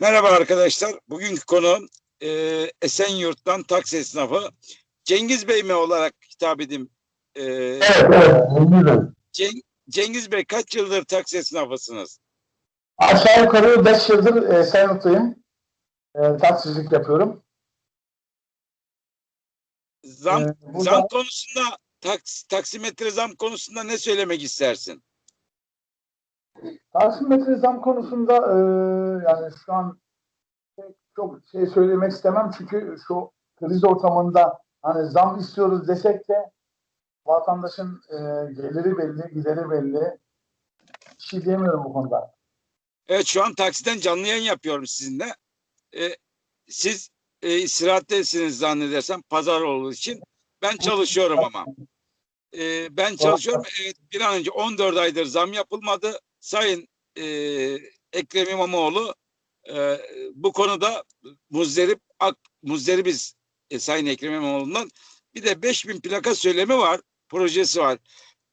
Merhaba arkadaşlar. Bugünkü konu e, Esenyurt'tan taksi esnafı. Cengiz Bey mi olarak hitap edeyim? E, Evet, evet. Bilmiyorum. Ceng- Cengiz Bey kaç yıldır taksi esnafısınız? Aşağı yukarı 5 yıldır e, Sayınlı'dayım. E, taksicilik yapıyorum. Zam, Ee, burada- zam konusunda taks, taksimetre zam konusunda ne söylemek istersin? Taksimetre zam konusunda e, yani şu an çok şey söylemek istemem çünkü şu kriz ortamında hani zam istiyoruz desek de vatandaşın e, geliri belli, gideri belli. Bir şey diyemiyorum bu konuda. Evet şu an taksiden canlı yayın yapıyorum sizinle. E, siz e, istirahattesiniz zannedersem pazar olduğu için. Ben çalışıyorum ama. E, ben çalışıyorum. Evet, bir an önce 14 aydır zam yapılmadı. Sayın e, Ekrem İmamoğlu e, bu konuda muzdarip ak, muzdaribiz e, Sayın Ekrem İmamoğlu'ndan. Bir de 5000 plaka söylemi var, projesi var.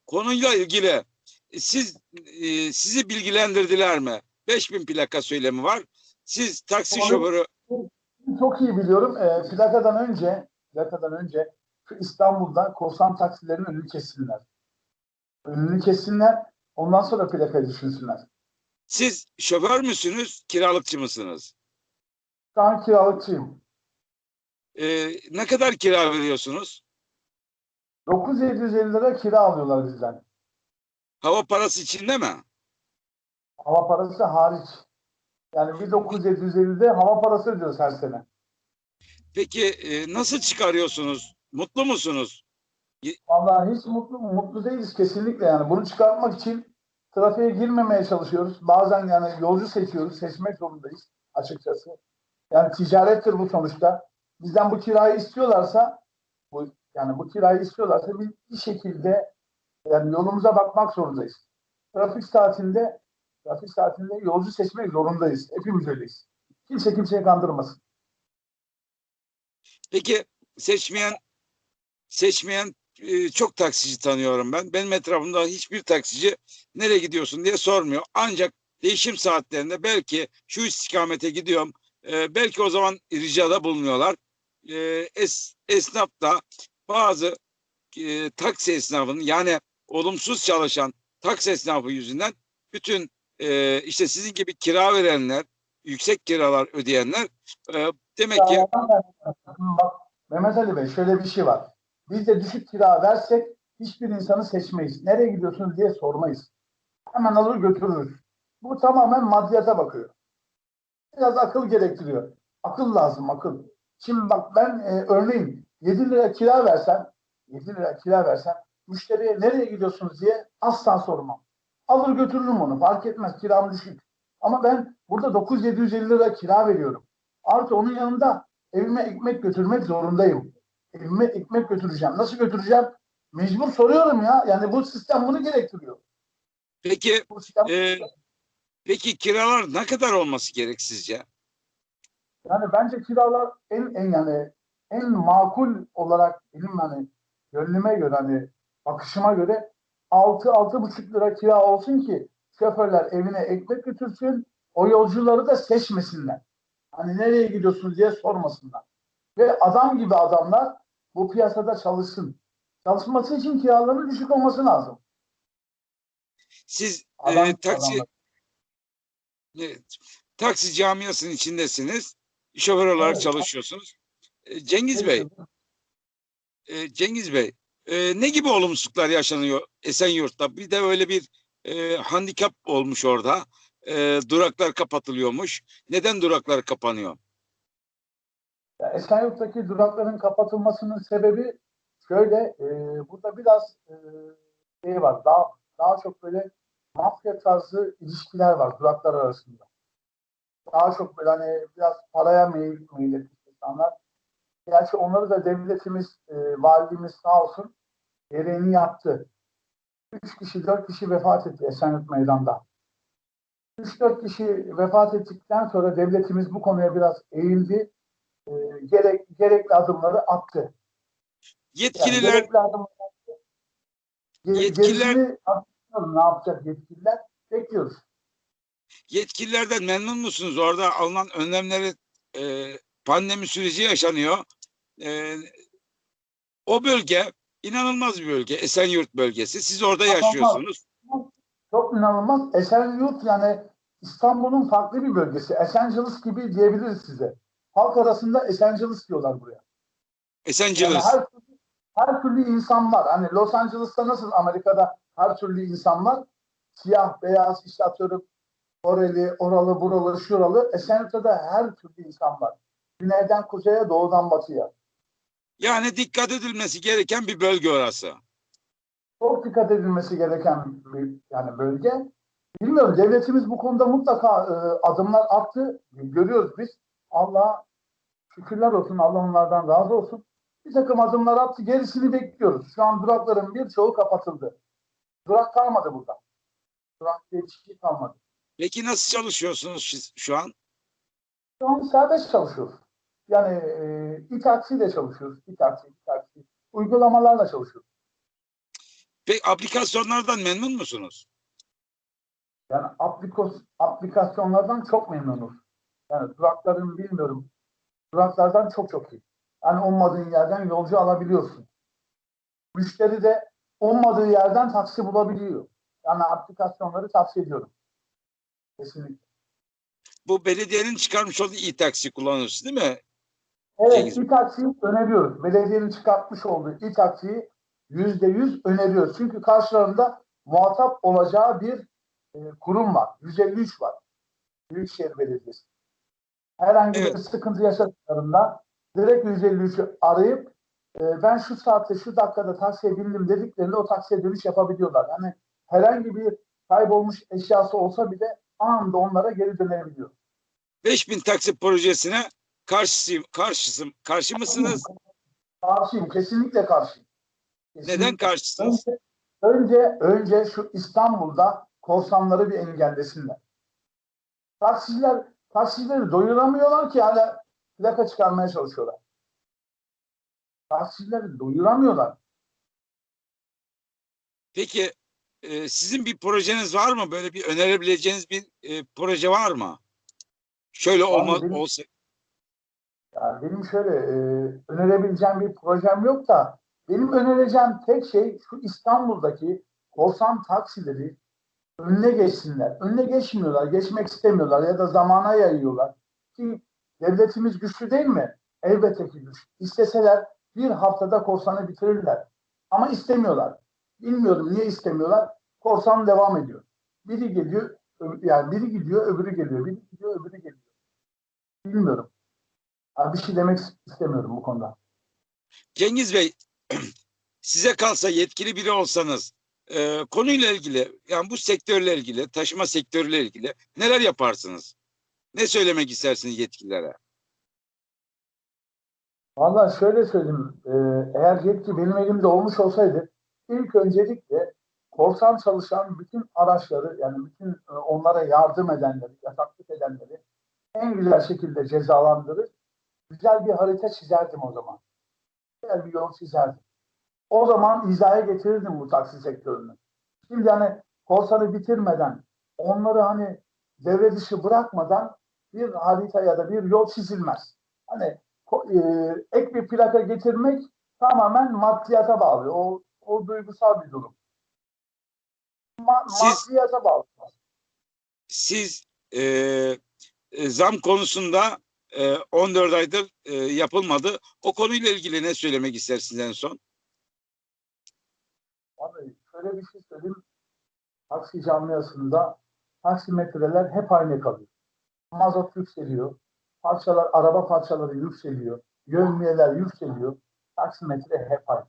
Konuyla ilgili e, siz e, sizi bilgilendirdiler mi? 5000 plaka söylemi var. Siz taksi Onu- şoförü Çok iyi biliyorum. E, plakadan önce plakadan önce İstanbul'da korsan taksilerin önünü kessinler. Önünü kessinler. Ondan sonra plakayı düşünsünler. siz şoför müsünüz, kiralıkçı mısınız? An kiralıkçıyım. E, ne kadar kira veriyorsunuz? 9750 lira kira alıyorlar bizden. Hava parası içinde mi? Hava parası hariç. Yani biz 9750'de hava parası ödüyoruz her sene. Peki e, nasıl çıkarıyorsunuz? Mutlu musunuz? Vallahi hiç mutlu mutlu değiliz kesinlikle yani. Bunu çıkartmak için trafiğe girmemeye çalışıyoruz. Bazen yani yolcu seçiyoruz. Seçmek zorundayız açıkçası. Yani ticarettir bu sonuçta. Bizden bu kirayı istiyorlarsa bu yani bu kirayı istiyorlarsa biz bir şekilde yani yolumuza bakmak zorundayız. Trafik saatinde trafik saatinde yolcu seçmek zorundayız. Hepimiz öyleyiz. Kimse kimseyi kandırmasın. Peki seçmeyen seçmeyen e, çok taksici tanıyorum ben. Benim etrafımda hiçbir taksici nereye gidiyorsun diye sormuyor. Ancak değişim saatlerinde belki şu istikamete gidiyorum. e, belki o zaman ricada bulunuyorlar. E, es, esnaf da bazı e, taksi esnafının yani olumsuz çalışan taksi esnafı yüzünden bütün e, işte sizin gibi kira verenler, yüksek kiralar ödeyenler e, demek ki Mehmet Ali Bey şöyle bir şey var. Biz de düşük kira versek hiçbir insanı seçmeyiz. Nereye gidiyorsunuz diye sormayız. Hemen alır götürürüz. Bu tamamen maddiyata bakıyor. Biraz akıl gerektiriyor. Akıl lazım akıl. Şimdi bak ben e, örneğin 7 lira kira versem 7 lira kira versem müşteriye nereye gidiyorsunuz diye asla sormam. Alır götürürüm onu fark etmez kiram düşük. Ama ben burada 9750 lira kira veriyorum. Artı onun yanında evime ekmek götürmek zorundayım. Evime ekmek götüreceğim. Nasıl götüreceğim? Mecbur soruyorum ya. Yani bu sistem bunu gerektiriyor. peki sistem, e, peki kiralar ne kadar olması gerek sizce? yani bence kiralar en en yani en makul olarak benim hani gönlüme göre hani bakışıma göre 6 buçuk lira kira olsun ki şoförler evine ekmek götürsün. O yolcuları da seçmesinler. Hani nereye gidiyorsunuz diye sormasınlar. Ve adam gibi adamlar bu piyasada çalışsın. Çalışması için kiraların düşük olması lazım. Siz Adam, e, taksi adamlar. e, taksi camiasının içindesiniz. Şoför olarak Evet. çalışıyorsunuz. E, Cengiz Bey, e, Cengiz Bey, e, ne gibi olumsuzluklar yaşanıyor Esenyurt'ta? Bir de öyle bir e, handikap olmuş orada. E, duraklar kapatılıyormuş. Neden duraklar kapanıyor? Ya Esenyurt'taki durakların kapatılmasının sebebi şöyle, e, burada biraz e, şey var, daha, daha çok böyle mafya tarzı ilişkiler var duraklar arasında. Daha çok böyle hani biraz paraya meyil, meyil etmiş insanlar. Gerçi onları da devletimiz, e, valiliğimiz sağ olsun gereğini yaptı. Üç kişi, dört kişi vefat etti Esenyurt Meydan'da. Üç dört kişi vefat ettikten sonra devletimiz bu konuya biraz eğildi e, gerek, gerekli adımları attı. Yani Yetkililer gerekli adımları attı. Yetkililer- ne yapacak yetkililer? Bekliyoruz. yetkililerden memnun musunuz? Orada alınan önlemleri e, pandemi süreci yaşanıyor. E, o bölge inanılmaz bir bölge. Esenyurt bölgesi. Siz orada İnanılmaz. yaşıyorsunuz. Çok inanılmaz. Esenyurt yani İstanbul'un farklı bir bölgesi. Esenciles gibi diyebiliriz size. Halk arasında Esenciles diyorlar buraya. Yani Esenciles. her, türlü, her türlü insan var. Hani Los Angeles'ta nasıl Amerika'da her türlü insan var. Siyah, beyaz, işte atıyorum Oreli, oralı, buralı, şuralı. Da her türlü insan var. Güneyden kuzeye, doğudan batıya. Yani dikkat edilmesi gereken bir bölge orası. Çok dikkat edilmesi gereken bir yani bölge. Bilmiyorum devletimiz bu konuda mutlaka e, adımlar attı. Görüyoruz biz. Allah şükürler olsun. Allah onlardan razı olsun. Bir takım adımlar attı. Gerisini bekliyoruz. Şu an durakların birçoğu kapatıldı. Durak kalmadı burada. Durak bir şey kalmadı. Peki nasıl çalışıyorsunuz siz şu an? Şu an serbest çalışıyoruz. Yani e, İtaksi'yle çalışıyoruz. İtaksi, İtaksi. Uygulamalarla çalışıyoruz. Peki aplikasyonlardan memnun musunuz? Yani aplikos, aplikasyonlardan çok memnunuz. Yani durakların bilmiyorum. Duraklardan çok çok iyi. Yani olmadığın yerden yolcu alabiliyorsun. Müşteri de olmadığı yerden taksi bulabiliyor. Yani aplikasyonları tavsiye ediyorum. Kesinlikle. Bu belediyenin çıkarmış olduğu e-taksi kullanırsınız değil mi? Evet, Cengiz. İtaksi'yi öneriyoruz. Belediyenin çıkartmış olduğu İtaksi'yi yüzde yüz öneriyoruz. Çünkü karşılarında muhatap olacağı bir e, kurum var. 153 var. Büyükşehir Belediyesi. Herhangi bir Evet. sıkıntı yaşadıklarında direkt 153'ü arayıp e, ben şu saatte şu dakikada taksiye bindim dediklerinde o taksiye dönüş yapabiliyorlar. Yani herhangi bir kaybolmuş eşyası olsa bile anında onlara geri dönebiliyor. 5000 taksi projesine karşısıyım, karşısım, karşı mısınız? Karşıyım. Kesinlikle karşıyım. Kesinlikle. Neden karşısınız? Önce, önce, önce şu İstanbul'da korsanları bir engellesinler. Taksiciler, taksicileri doyuramıyorlar ki hala plaka çıkarmaya çalışıyorlar. Taksicileri doyuramıyorlar. Peki e, sizin bir projeniz var mı? Böyle bir önerebileceğiniz bir e, proje var mı? Şöyle olma, benim- olsa Yani benim şöyle e, önerebileceğim bir projem yok da benim önereceğim tek şey şu İstanbul'daki korsan taksileri önüne geçsinler. Önüne geçmiyorlar, geçmek istemiyorlar ya da zamana yayıyorlar. Ki devletimiz güçlü değil mi? Elbette ki güçlü. İsteseler bir haftada korsanı bitirirler. Ama istemiyorlar. Bilmiyorum niye istemiyorlar. Korsan devam ediyor. Biri geliyor, yani biri gidiyor, öbürü geliyor. Biri gidiyor, öbürü geliyor. Bilmiyorum. Ha, bir şey demek istemiyorum bu konuda. Cengiz Bey size kalsa yetkili biri olsanız e, konuyla ilgili yani bu sektörle ilgili taşıma sektörüyle ilgili neler yaparsınız? Ne söylemek istersiniz yetkililere? Vallahi şöyle söyleyeyim. e, eğer yetki benim elimde olmuş olsaydı ilk öncelikle korsan çalışan bütün araçları yani bütün e, onlara yardım edenleri, yataklık edenleri en güzel şekilde cezalandırır. Güzel bir harita çizerdim o zaman. Güzel bir yol çizerdim. O zaman hizaya getirirdim bu taksi sektörünü. Şimdi yani korsanı bitirmeden onları hani devre dışı bırakmadan bir harita ya da bir yol çizilmez. Hani e, ek bir plaka getirmek tamamen maddiyata bağlı. O, o duygusal bir durum. Ma- Siz- maddiyata bağlı. Siz e, e, zam konusunda e, 14 aydır e, yapılmadı. O konuyla ilgili ne söylemek istersiniz en son? Abi şöyle bir şey söyleyeyim. Taksi camiasında taksimetreler hep aynı kalıyor. Mazot yükseliyor. Parçalar, araba parçaları yükseliyor. Yövmiyeler yükseliyor. Taksimetre hep aynı.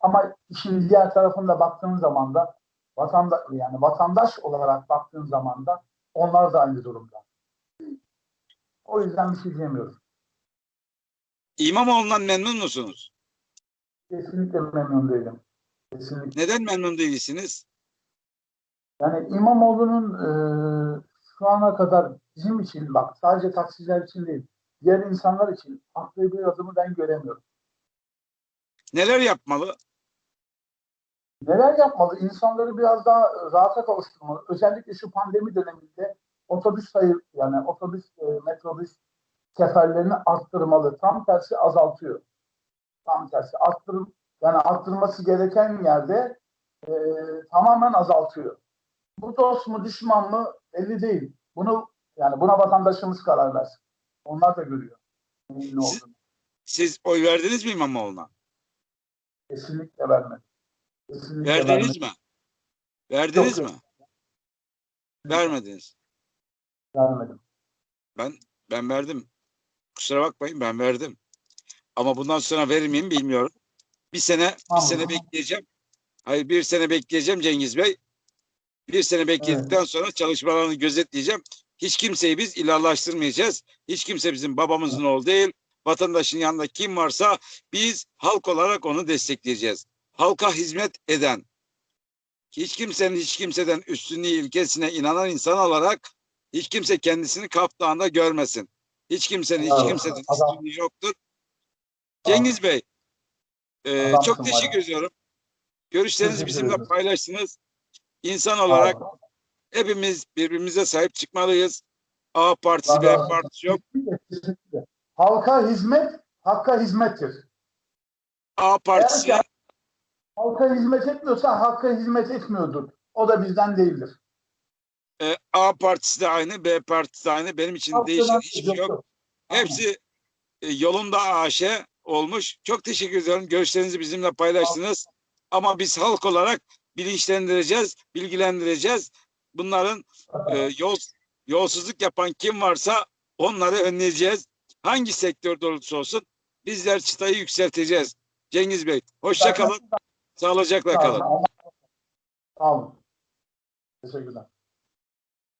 Ama işin diğer tarafında baktığın zaman da vatanda, yani vatandaş olarak baktığın zaman da onlar da aynı durumda. O yüzden bir şey diyemiyorum. İmamoğlu'ndan memnun musunuz? Kesinlikle memnun değilim. Kesinlikle. Neden memnun değilsiniz? Yani İmamoğlu'nun e, şu ana kadar bizim için bak sadece taksiciler için değil diğer insanlar için attığı bir adımı ben göremiyorum. Neler yapmalı? Neler yapmalı? İnsanları biraz daha rahata kavuşturmalı. Özellikle şu pandemi döneminde otobüs sayı yani otobüs e, metrobüs seferlerini arttırmalı. Tam tersi azaltıyor. Tam tersi arttır yani arttırması gereken yerde e, tamamen azaltıyor. Bu dost mu düşman mı belli değil. Bunu yani buna vatandaşımız karar versin. Onlar da görüyor. Siz- olduğunu. Siz oy verdiniz mi İmamoğlu'na? Kesinlikle vermedi. Kesinlikle Verdiniz vermedi. mi? Verdiniz Yok, mi? Vermediniz. Vermedim. Ben verdim. Kusura bakmayın ben verdim. Ama bundan sonra verir miyim bilmiyorum. Bir sene bir Tamam. sene bekleyeceğim. Hayır bir sene bekleyeceğim Cengiz Bey. Bir sene bekledikten sonra çalışmalarını gözetleyeceğim. Hiç kimseyi biz ilahlaştırmayacağız. Hiç kimse bizim babamızın oğlu değil. Vatandaşın yanında kim varsa biz halk olarak onu destekleyeceğiz. Halka hizmet eden, hiç kimsenin hiç kimseden üstünlüğü ilkesine inanan insan olarak hiç kimse kendisini kaptağında görmesin. Hiç kimsenin hiç Evet, kimseden üstünlüğü yoktur. Cengiz Bey, e, Adamsın çok teşekkür ya. ediyorum. Görüşlerinizi bizimle paylaştınız. İnsan olarak olun. hepimiz birbirimize sahip çıkmalıyız. A partisi, Allah B partisi yok. Halka hizmet, hakka hizmettir. A partisi Eğer ki halka hizmet etmiyorsa hakka hizmet etmiyordur. O da bizden değildir. e, A partisi de aynı, B partisi de aynı. Benim için değişen hiçbir şey yok. Hepsi e, yolunda AŞ olmuş. Çok teşekkür ediyorum. Görüşlerinizi bizimle paylaştınız. Ama biz halk olarak bilinçlendireceğiz, bilgilendireceğiz. Bunların e, yol yolsuzluk yapan kim varsa onları önleyeceğiz. Hangi sektörde olursa olsun bizler çıtayı yükselteceğiz. Cengiz Bey, hoşça kalın. Sağlıcakla kalın. Olun. Teşekkürler.